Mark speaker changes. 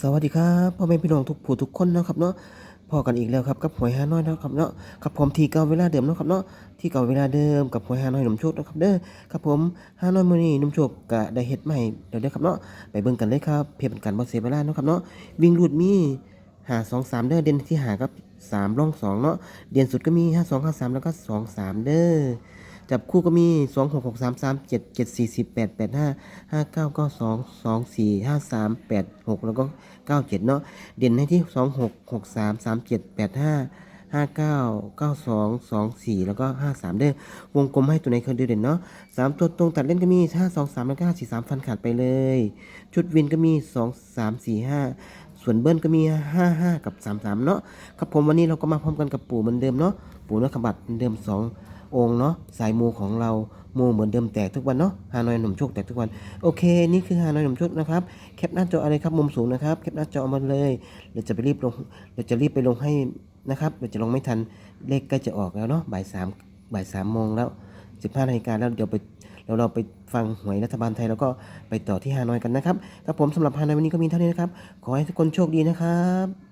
Speaker 1: สวัสดีครับพ่อแม่พี่น้องทุกผู้ทุกคนนะครับเนาะพอกันอีกแล้วครับกับหวยฮานอยนะครับเนาะกับผมทีเก่าเวลาเดิมนะครับเนาะที่เก่าเวลาเดิมกับหวยฮานอยหนุ่มโชคนะครับเด้อครับผมฮานอยมื้อนี้หนุ่มโชคก็ได้เฮ็ดใหม่เดี๋ยวเด้อครับเนาะไปเบิ่งกันเลยครับเพื่อเป็นการบ่เสียเวลาเนาะครับเนาะวิ่งรูดมี5 2 3เด้อเด่นที่5กับ3ร่อง2เนาะเด่นสุดก็มี5 2 5 3แล้วก็2 3เด้อ จับคู่ก็มี2 6 6 3 3 7 7 4 10 8 8 5 5 9 9 2 2 4 5 3 8 6แล้วก็9 7เนาะเด่นให้ที่2 6 6 3 3 7 8 5 5 9 9 2 2 4แล้วก็5 3เด้อวงกลมให้ตัวไหนเคยเด่นเนาะ3ตัวตรงตัดเล่นก็มี5 2 3แล้วก็5 4 3ฟันขาดไปเลย ชุดวินก็มี2 3 4 5ส่วนเบิ้ลก็มี 5 5 กับ 3 3 เนาะครับผมวันนี้เราก็มาพร้อมกันกับปู่เหมือนเดิมเนาะปู่นักขบัตรเหมือนเดิม 2 องค์เนาะสายมูของเรามูเหมือนเดิมแตกทุกวันเนาะฮานอยหนุ่มโชคแตกทุกวันโอเค นี่คือฮานอยหนุ่มโชคนะครับแคปหน้าจออะไรครับมุมสูงนะครับแคปหน้าจอมาเลยเดี๋ยวจะไปรีบลงเดี๋ยวจะรีบไปลงให้นะครับเดี๋ยวจะลงไม่ทันเลขใกล้จะออกแล้วเนาะบ่ายสามบ่ายสามโมงแล้วสิบห้านาฬิกาแล้วเดี๋ยวไปเดี๋ยวเราไปฟังหวยรัฐบาลไทยแล้วก็ไปต่อที่ฮานอยกันนะครับครับผมสำหรับฮานอยวันนี้ก็มีเท่านี้นะครับ ขอให้ทุกคนโชคดีนะครับ